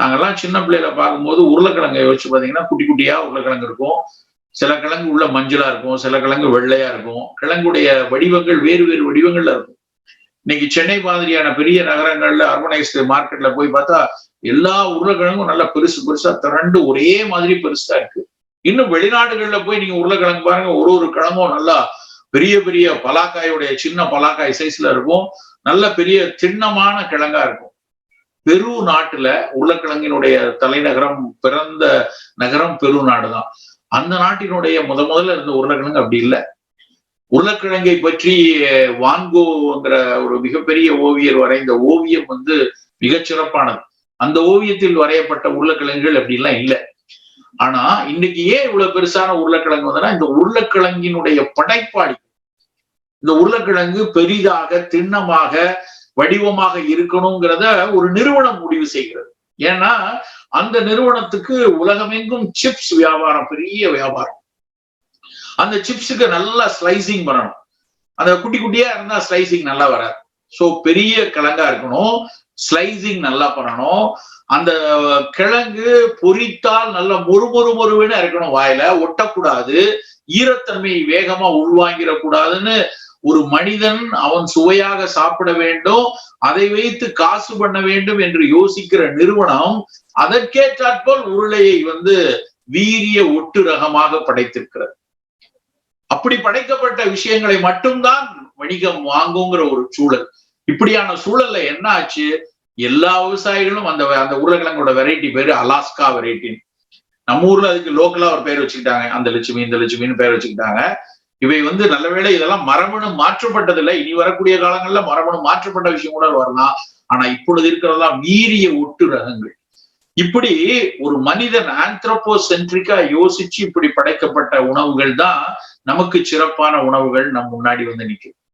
நாங்கெல்லாம் சின்ன பிள்ளையில பார்க்கும்போது உருளைக்கிழங்கை யோசிச்சு பாத்தீங்கன்னா குட்டி குட்டியா உருளைக்கிழங்கு இருக்கும். சில கிழங்கு உள்ள மஞ்சளா இருக்கும் சில கிழங்கு வெள்ளையா இருக்கும். கிழங்குடைய வடிவங்கள் வேறு வேறு வடிவங்கள்ல இருக்கும். இன்னைக்கு சென்னை மாதிரியான பெரிய நகரங்கள்ல அர்பனைஸ்டு மார்க்கெட்ல போய் பார்த்தா எல்லா உருளைக்கிழங்கும் நல்லா பெருசு பெருசா திரண்டு ஒரே மாதிரி பெருசா இருக்கு. இன்னும் வெளிநாடுகள்ல போய் நீங்க உருளைக்கிழங்கு பாருங்க ஒரு ஒரு கிழங்கும் நல்லா பெரிய பெரிய பலாக்காயுடைய சின்ன பலாக்காய் சைஸ்ல இருக்கும். நல்ல பெரிய திண்ணமான கிழங்கா இருக்கும். பெரு நாட்டுல உருளைக்கிழங்கினுடைய தலைநகரம் பிறந்த நகரம் பெரு நாடுதான். அந்த நாட்டினுடைய முத முதல்ல இருந்த உருளைக்கிழங்கு அப்படி இல்லை. உருளைக்கிழங்கை பற்றி வான்கோங்கிற ஒரு மிகப்பெரிய ஓவியர் வரைந்த ஓவியம் வந்து மிகச் சிறப்பானது. அந்த ஓவியத்தில் வரையப்பட்ட உருளைக்கிழங்குகள் அப்படிலாம் இல்லை. ஆனா இன்னைக்கு ஏன் இவ்வளவு பெருசான உருளைக்கிழங்கு வந்ததுன்னா இந்த உருளைக்கிழங்கினுடைய படைப்பாளி. இந்த உருளைக்கிழங்கு பெரிதாக திண்ணமாக வடிவமாக இருக்கணுங்கிறத ஒரு நிறுவனம் முடிவு செய்கிறது. ஏன்னா அந்த நிறுவனத்துக்கு உலகமெங்கும் சிப்ஸ் வியாபாரம் பெரிய வியாபாரம். அந்த சிப்ஸுக்கு நல்லா ஸ்லைசிங் பண்ணணும். அந்த குட்டி குட்டியா இருந்தா ஸ்லைசிங் நல்லா வராது. ஸோ பெரிய கிழங்கா இருக்கணும். ஸ்லைசிங் நல்லா பண்ணணும். அந்த கிழங்கு பொரித்தால் நல்ல மொறு மொறு மொறுன்னு இருக்கணும் வாயில. ஒட்டக்கூடாது. ஈரத்தன்மை வேகமா உள்வாங்கிடக்கூடாதுன்னு ஒரு மனிதன் அவன் சுவையாக சாப்பிட வேண்டும் அதை வைத்து காசு பண்ண வேண்டும் என்று யோசிக்கிற நிறுவனம் அதற்கேற்றாற்போல் உருளையை வந்து வீரிய ஒட்டு ரகமாக படைத்திருக்கிறது. அப்படி படைக்கப்பட்ட விஷயங்களை மட்டும்தான் வணிகம் வாங்குங்கிற ஒரு சூழல். இப்படியான சூழல்ல என்ன ஆச்சு? எல்லா விவசாயிகளும் அந்த அந்த உருளைக்கிழங்கோட வெரைட்டி பேரு அலாஸ்கா வெரைட்டி நம்ம ஊர்ல அதுக்கு லோக்கலா ஒரு பேர் வச்சுக்கிட்டாங்க. அந்த லட்சுமி இந்த லட்சுமின்னு பேர் வச்சுக்கிட்டாங்க. இவை வந்து நல்லவேளை இதெல்லாம் மரபணு மாற்றப்பட்டதில்லை. இனி வரக்கூடிய காலங்கள்ல மரபணு மாற்றப்பட்ட விஷயம் கூட வரலாம் ஆனா இப்பொழுது இருக்கிறதெல்லாம் மீறிய ஒட்டு ரகங்கள். இப்படி ஒரு மனிதன் ஆந்த்ரோபோ சென்ட்ரிக்கா யோசிச்சு இப்படி படைக்கப்பட்ட உணவுகள் தான் நமக்கு சிறப்பான உணவுகள் நம் முன்னாடி வந்து நிற்கும்.